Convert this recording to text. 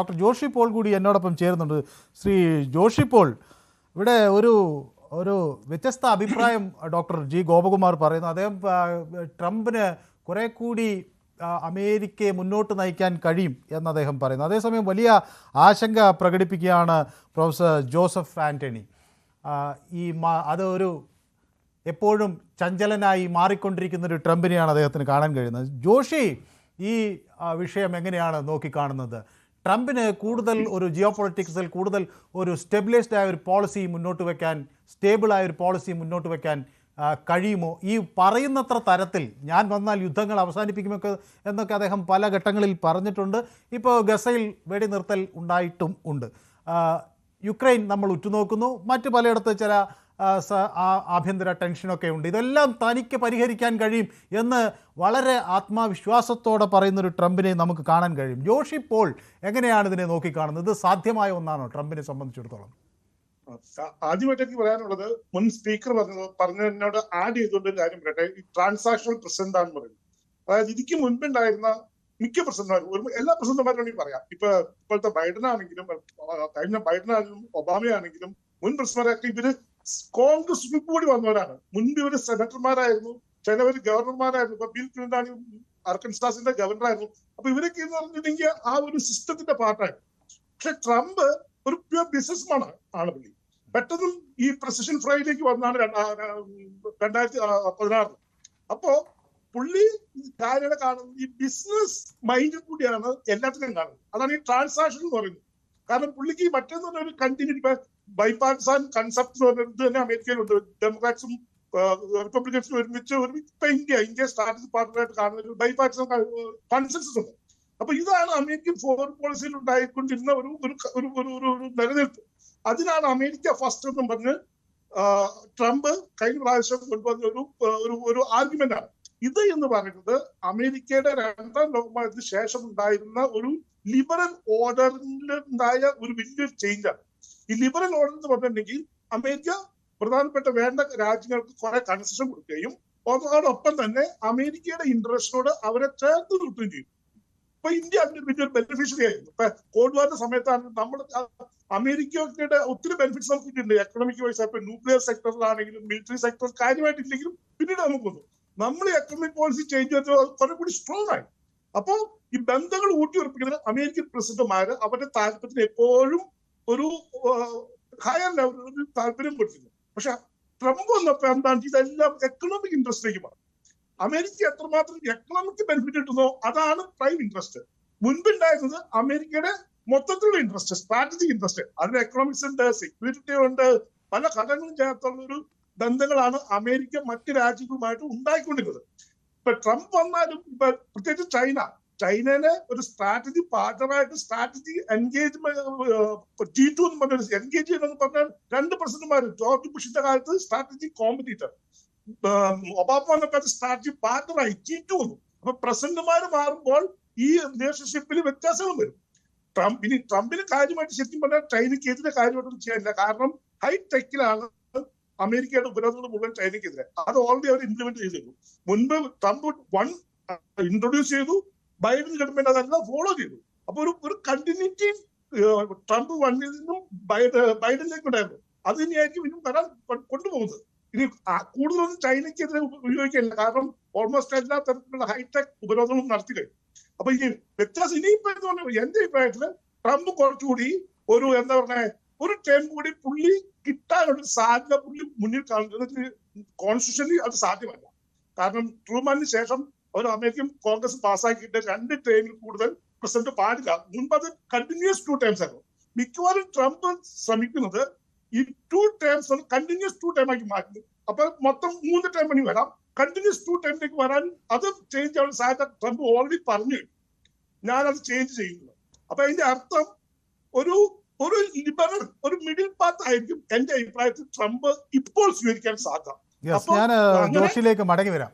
Doctor Joshi Paul കൂടി എന്നോടൊപ്പം ചേരുന്നുണ്ട്. ശ്രീ ജോഷി പോൾ ഇവിടെ ഒരു ഒരു വ്യത്യസ്ത അഭിപ്രായം ഡോക്ടർ ജി ഗോപകുമാർ പറയുന്നു. അദ്ദേഹം ട്രംപിന് കുറെ കൂടി അമേരിക്കയെ മുന്നോട്ട് നയിക്കാൻ കഴിയും എന്ന് അദ്ദേഹം പറയുന്നു. അതേസമയം വലിയ ആശങ്ക പ്രകടിപ്പിക്കുകയാണ് പ്രൊഫസർ ജോസഫ് ആന്റണി ഈ അത് ഒരു എപ്പോഴും ചഞ്ചലനായി മാറിക്കൊണ്ടിരിക്കുന്ന ഒരു ട്രംപിനെയാണ് അദ്ദേഹത്തിന് കാണാൻ കഴിയുന്നത്. ജോഷി ഈ വിഷയം എങ്ങനെയാണ് നോക്കിക്കാണുന്നത്? ട്രംപിന് കൂടുതൽ ഒരു ജിയോ പൊളിറ്റിക്സിൽ കൂടുതൽ ഒരു സ്റ്റെബിലൈസ്ഡ് ആയ ഒരു പോളിസി മുന്നോട്ട് വെക്കാൻ സ്റ്റേബിൾ ആയ ഒരു പോളിസി മുന്നോട്ട് വെക്കാൻ കഴിയുമോ? ഈ പറയുന്നത്ര തരത്തിൽ ഞാൻ വന്നാൽ യുദ്ധങ്ങൾ അവസാനിപ്പിക്കുമൊക്കെ എന്നൊക്കെ അദ്ദേഹം പല ഘട്ടങ്ങളിൽ പറഞ്ഞിട്ടുണ്ട്. ഇപ്പോൾ ഗസയിൽ വെടിനിർത്തൽ ഉണ്ടായിട്ടും ഉണ്ട്. യുക്രൈൻ നമ്മൾ ഉറ്റുനോക്കുന്നു. മറ്റ് പലയിടത്ത് ചില ആഭ്യന്തര ടെൻഷനൊക്കെ ഉണ്ട്. ഇതെല്ലാം തനിക്ക് പരിഹരിക്കാൻ കഴിയും എന്ന് വളരെ ആത്മവിശ്വാസത്തോടെ പറയുന്നൊരു ട്രംപിനെ നമുക്ക് കാണാൻ കഴിയും. ജോഷി പോൾ എങ്ങനെയാണ് ഇതിനെ നോക്കിക്കാണുന്നത്? ഇത് സാധ്യമായ ഒന്നാണോ ട്രംപിനെ സംബന്ധിച്ചിടത്തോളം? ആദ്യമായിട്ട് എനിക്ക് പറയാനുള്ളത് മുൻ സ്പീക്കർ പറഞ്ഞത് പറഞ്ഞതിനോട് ആഡ് ചെയ്തുകൊണ്ട് കാര്യം പറയട്ടെ. ഈ ട്രാൻസാക്ഷണൽ പ്രസിഡന്റ് ആണെന്ന് പറയുന്നത്. അതായത് ഇതിക്ക് മുൻപുണ്ടായിരുന്ന മിക്ക പ്രസിഡന്റുമാരും എല്ലാ പ്രസിഡന്റുമാരും പറയാം. ഇപ്പൊ ഇപ്പോഴത്തെ ബൈഡൻ ആണെങ്കിലും കഴിഞ്ഞ ബൈഡൻ ആണെങ്കിലും ഒബാമയാണെങ്കിലും മുൻ പ്രസിഡന്റൊക്കെ ഇവർ കോൺഗ്രസ് കൂടി വന്നവരാണ്. മുൻപ് ഇവർ സെനറ്റർമാരായിരുന്നു. ചിലവർ ഗവർണർമാരായിരുന്നു. ഇപ്പൊ ബിൽ ക്ലിന്റാണി അർക്കൻസ്റ്റാസിന്റെ ഗവർണറായിരുന്നു. അപ്പൊ ഇവരൊക്കെ എന്ന് പറഞ്ഞിട്ടുണ്ടെങ്കിൽ ആ ഒരു സിസ്റ്റത്തിന്റെ പാർട്ടായിരുന്നു പക്ഷെ ട്രംപ് ഒരു പ്യൂർ ബിസിനസ്മാൻ ആണ് പുള്ളി. പെട്ടെന്നും ഈ പ്രസിഷൻ ഫ്രൈയിലേക്ക് വന്നാണ് രണ്ടാ- രണ്ടായിരത്തി പതിനാറിൽ അപ്പോ പുള്ളി കാര്യങ്ങളെ കാണുന്നത് ഈ ബിസിനസ് മൈൻഡിൽ കൂടിയാണ് എല്ലാത്തിനും കാണുന്നത്. അതാണ് ഈ ട്രാൻസാക്ഷൻ എന്ന് പറയുന്നത്. കാരണം പുള്ളിക്ക് മറ്റേന്ന് ഒരു കണ്ടിന്യൂറ്റി ഇപ്പൊ ബൈപാർട്ടിസാൻ കൺസെപ്റ്റ് പറയുന്നത് തന്നെ അമേരിക്കയിലുണ്ട്. ഡെമോക്രാറ്റ്സും റിപ്പബ്ലിക്കൻസും ഒരുമിച്ച് ഒരുമിച്ച് ഇപ്പൊ ഇന്ത്യ ഇന്ത്യ സ്ട്രാറ്റജി പാർട്ണറായിട്ട് കാണുന്ന ഒരു ബൈപാർട്ടിസൺ കൺസെൻസസ് ഉണ്ട്. അപ്പൊ ഇതാണ് അമേരിക്കൻ ഫോറിൻ പോളിസിയിൽ ഉണ്ടായിക്കൊണ്ടിരുന്ന ഒരു ഒരു ഒരു ഒരു ഒരു ഒരു നിലനിൽപ്പ്. അതിനാണ് അമേരിക്ക ഫസ്റ്റ് എന്നും പറഞ്ഞ് ട്രംപ് കഴിഞ്ഞ പ്രാവശ്യം കൊണ്ടുവന്ന ഒരു ഒരു ഒരു ആർഗ്യുമെന്റ് ആണ്. ഇത് എന്ന് പറയുന്നത് അമേരിക്കയുടെ രണ്ടാം ലോകമഹായുദ്ധത്തിന് ശേഷം ഉണ്ടായിരുന്ന ഒരു ലിബറൽ ഓർഡറിൽ ഉണ്ടായ ഒരു വലിയൊരു ചേഞ്ചാണ് ഈ ലിബറൽ ഓർഡർ എന്ന് പറഞ്ഞിട്ടുണ്ടെങ്കിൽ അമേരിക്ക പ്രധാനപ്പെട്ട വേണ്ട രാജ്യങ്ങൾക്ക് കുറെ കൺസെഷൻ കൊടുക്കുകയും അതോടൊപ്പം തന്നെ അമേരിക്കയുടെ ഇൻട്രസ്റ്റിനോട് അവരെ ചേർത്ത് നിർത്തുകയും ചെയ്യും. ഇപ്പൊ ഇന്ത്യ അതിന്റെ വലിയൊരു ബെനിഫിഷ്യറി ആയിരുന്നു. ഇപ്പൊ കോൾഡ് വാറിന്റെ സമയത്താണ് നമ്മൾ അമേരിക്കയുടെ ഒത്തിരി ബെനിഫിറ്റ്സ് നമുക്ക് കിട്ടിയിട്ടുണ്ട്. എക്കണോമിക് വൈസ് ഇപ്പൊ ന്യൂക്ലിയർ സെക്ടറിലാണെങ്കിലും മിലിറ്ററി സെക്ടർ കാര്യമായിട്ടില്ലെങ്കിലും പിന്നീട് നമുക്ക് വന്നു. നമ്മൾ എക്കണോമിക് പോളിസി ചേഞ്ച് ചെയ്തത് കുറെ കൂടി സ്ട്രോങ് ആയി. അപ്പോൾ ഈ ബന്ധങ്ങൾ ഊട്ടിയുറപ്പിക്കുന്നത് അമേരിക്കൻ പ്രസിഡന്റുമാര് അവരുടെ താല്പര്യത്തിന് എപ്പോഴും ഒരു ഹയർ ലെവലിൽ താല്പര്യം കൊടുക്കുന്നു പക്ഷെ ട്രംപ് വന്നപ്പോ എന്താണ് ഇതെല്ലാം എക്കണോമിക് ഇൻട്രസ്റ്റിലേക്ക് മാറി. അമേരിക്ക എത്രമാത്രം എക്കണോമിക് ബെനിഫിറ്റ് കിട്ടുന്നോ അതാണ് പ്രൈം ഇൻട്രസ്റ്റ് മുൻപുണ്ടായിരുന്നത് അമേരിക്കയുടെ മൊത്തത്തിലുള്ള ഇൻട്രസ്റ്റ് സ്ട്രാറ്റജിക് ഇൻട്രസ്റ്റ് അതിന് എക്കണോമിക്സ് ഉണ്ട് സെക്യൂരിറ്റി ഉണ്ട് പല ഘടകങ്ങളും ചേർത്തുള്ള ഒരു ബന്ധങ്ങളാണ് അമേരിക്ക മറ്റ് രാജ്യങ്ങളുമായിട്ട് ഉണ്ടായിക്കൊണ്ടിരുന്നത്. ഇപ്പൊ ട്രംപ് വന്നാലും ഇപ്പൊ പ്രത്യേകിച്ച് ചൈന ചൈനനെ ഒരു സ്ട്രാറ്റജി പാർട്ണറായിട്ട് സ്ട്രാറ്റജി എൻഗേജ്മെന്റ് ജി ടു എന്ന് പറഞ്ഞ എൻഗേജ് ചെയ്യണമെന്ന് പറഞ്ഞാൽ രണ്ട് പ്രസിഡന്റുമാർ ജോർജ് ബുഷിന്റെ കാലത്ത് സ്ട്രാറ്റജി കോമ്പറ്റീറ്റർ ഒബാമ വന്നപ്പോൾ സ്ട്രാറ്റജി പാർട്ണറായി. ജി ടു വന്നു. അപ്പൊ പ്രസിഡന്റുമാർ മാറുമ്പോൾ ഈ റിലേഷൻഷിപ്പിൽ വ്യത്യാസങ്ങൾ വരും. ട്രംപ് ഇനി ട്രംപിന് കാര്യമായിട്ട് ശരിക്കും പറഞ്ഞാൽ ചൈനയ്ക്ക് എതിരെ കാര്യമായിട്ടൊന്നും ചെയ്യാനില്ല. കാരണം ഹൈടെക്കിലാണ് അമേരിക്കയുടെ ഉപരോധങ്ങൾ മുഴുവൻ ചൈനയ്ക്കെതിരെ. അത് ഓൾറെഡി അവർ ഇംപ്ലിമെന്റ് ചെയ്തിരുന്നു. മുൻപ് ട്രംപ് വൺ ഇൻട്രൊഡ്യൂസ് ചെയ്തു. ബൈഡൻ ഗവൺമെന്റ് അതെല്ലാം ഫോളോ ചെയ്തു. അപ്പൊ ഒരു ഒരു കണ്ടിന്യൂറ്റി ട്രംപ് വണ്ണിൽ നിന്നും ബൈഡ- ബൈഡനിലേക്ക് ഉണ്ടായിരുന്നു. അത് തന്നെയായിരിക്കും ഇനിയും വരാൻ കൊണ്ടുപോകുന്നത്. ഇനി കൂടുതലൊന്നും ചൈനയ്ക്കെതിരെ ഉപ- ഉപയോഗിക്കില്ല കാരണം ഓൾമോസ്റ്റ് എല്ലാ തരത്തിലുള്ള ഹൈടെക് ഉപരോധങ്ങളും നടത്തി കഴിഞ്ഞു. അപ്പൊ ഈ വ്യത്യാസം ഇനിയിപ്പോ എന്ന് പറഞ്ഞാൽ എന്റെ അഭിപ്രായത്തിൽ ട്രംപ് കുറച്ചുകൂടി ഒരു എന്താ പറഞ്ഞ ഒരു ടൈം കൂടി പുള്ളി കിട്ടാനുള്ള സാധ്യത പുള്ളി മുന്നിൽ കാണുന്നത്. കോൺസ്റ്റിറ്റ്യൂഷനിൽ അത് സാധ്യമല്ല. കാരണം ട്രൂമാനിന് ശേഷം ഒരു അമേരിക്കൻ കോൺഗ്രസ് പാസ്സാക്കിയിട്ട് രണ്ട് ടൈമിൽ കൂടുതൽ പ്രസിഡന്റ് പാടില്ല. മുൻപ് അത് കണ്ടിന്യൂസ് ടു ടൈംസ് ആയിരുന്നു. മിക്കവാറും ട്രംപ് ശ്രമിക്കുന്നത് ഈ two times continues two time ആക്കി മാറ്റുന്നു. അപ്പൊ മൊത്തം മൂന്ന് ടൈം മണി വരാം. കണ്ടിന്യൂസ് ടു ടൈമിലേക്ക് വരാൻ അത് ചേഞ്ച് ആവാൻ സാധ്യത ട്രംപ് ഓൾറെഡി പറഞ്ഞു. ഞാൻ ഞാനത് ചേഞ്ച് ചെയ്യുന്നത് അപ്പൊ അതിന്റെ അർത്ഥം ഒരു ഒരു ലിബറൽ ഒരു മിഡിൽ പാത്ത് ആയിരിക്കും എന്റെ അഭിപ്രായത്തിൽ ട്രംപ് ഇപ്പോൾ സ്വീകരിക്കാൻ സാധ്യത. ഞാൻ ജോഷിയിലേക്ക് മടങ്ങി വരാം.